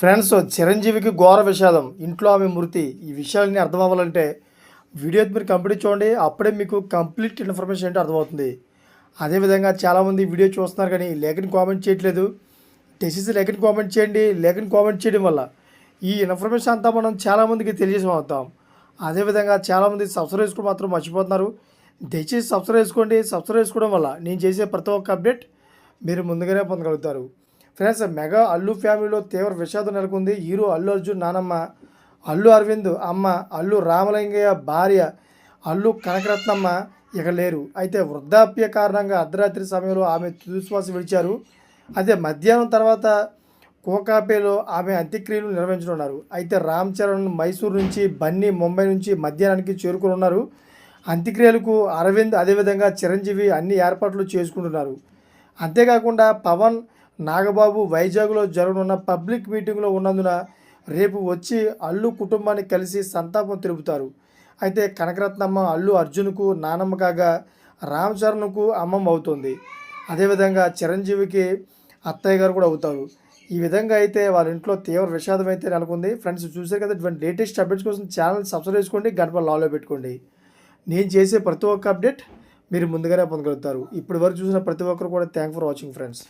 Friends చిరంజీవికి ఘోర విషాదం. ఇంట్లో ఆమె మృతి. ఈ విషయాలన్నీ అర్థం అవ్వాలంటే వీడియో మీరు కంప్లీట్ చూడండి. అప్పుడే మీకు కంప్లీట్ ఇన్ఫర్మేషన్ ఏంటో అర్థమవుతుంది. అదేవిధంగా చాలామంది వీడియో చూస్తున్నారు కానీ లేఖని కామెంట్ చేయట్లేదు. టెసిస్ లేఖని కామెంట్ చేయండి. లేఖని కామెంట్ చేయడం వల్ల ఈ ఇన్ఫర్మేషన్ అంతా మనం చాలామందికి తెలియజేసి అదేవిధంగా చాలామంది సబ్స్క్రైబ్ చేసుకోవడం మాత్రం మర్చిపోతున్నారు. దయచేసి సబ్స్క్రైబ్ చేసుకోండి. సబ్స్క్రైబ్ చేసుకోవడం వల్ల నేను చేసే ప్రతి ఒక్క అప్డేట్ మీరు ముందుగానే పొందగలుగుతారు. ఫ్రెండ్స్ మెగా అల్లు ఫ్యామిలీలో తీవ్ర విషాదం నెలకొంది. హీరో అల్లు అర్జున్ నానమ్మ అల్లు అరవింద్ అమ్మ అల్లు రామలింగయ్య భార్య అల్లు కనకరత్నమ్మ ఇక లేరు. అయితే వృద్ధాప్య కారణంగా అర్ధరాత్రి సమయంలో ఆమె తుదిశ్వాస విడిచారు. అదే మధ్యాహ్నం తర్వాత కోకాపేలో ఆమె అంత్యక్రియలు నిర్వహించనున్నారు. అయితే రామ్ చరణ్ మైసూర్ నుంచి బన్నీ ముంబై నుంచి మధ్యాహ్నానికి చేరుకుని ఉన్నారు అంత్యక్రియలకు అరవింద్ అదేవిధంగా చిరంజీవి అన్ని ఏర్పాట్లు చేసుకుంటున్నారు. అంతేకాకుండా పవన్ నాగబాబు వైజాగ్లో జరగనున్న పబ్లిక్ మీటింగ్లో ఉన్నందున రేపు వచ్చి అల్లు కుటుంబాన్ని కలిసి సంతాపం తెలుపుతారు. అయితే కనకరత్నమ్మ అల్లు అర్జున్కు నానమ్మ కాగా రామ్ చరణ్కు అమ్మమ్మ అవుతుంది. అదేవిధంగా చిరంజీవికి అత్తయ్య గారు కూడా అవుతారు. ఈ విధంగా అయితే వాళ్ళ ఇంట్లో తీవ్ర విషాదం అయితే నెలకొంది. ఫ్రెండ్స్ చూసారు కదా ఇటువంటి లేటెస్ట్ అప్డేట్స్ కోసం ఛానల్ సబ్స్క్రైబ్ చేసుకోండి గడప లాలో పెట్టుకోండి. నేను చేసే ప్రతి ఒక్క అప్డేట్ మీరు ముందుగానే పొందగలుగుతారు. ఇప్పటి వరకు చూసిన ప్రతి ఒక్కరు కూడా థ్యాంక్ ఫర్ వాచింగ్ ఫ్రెండ్స్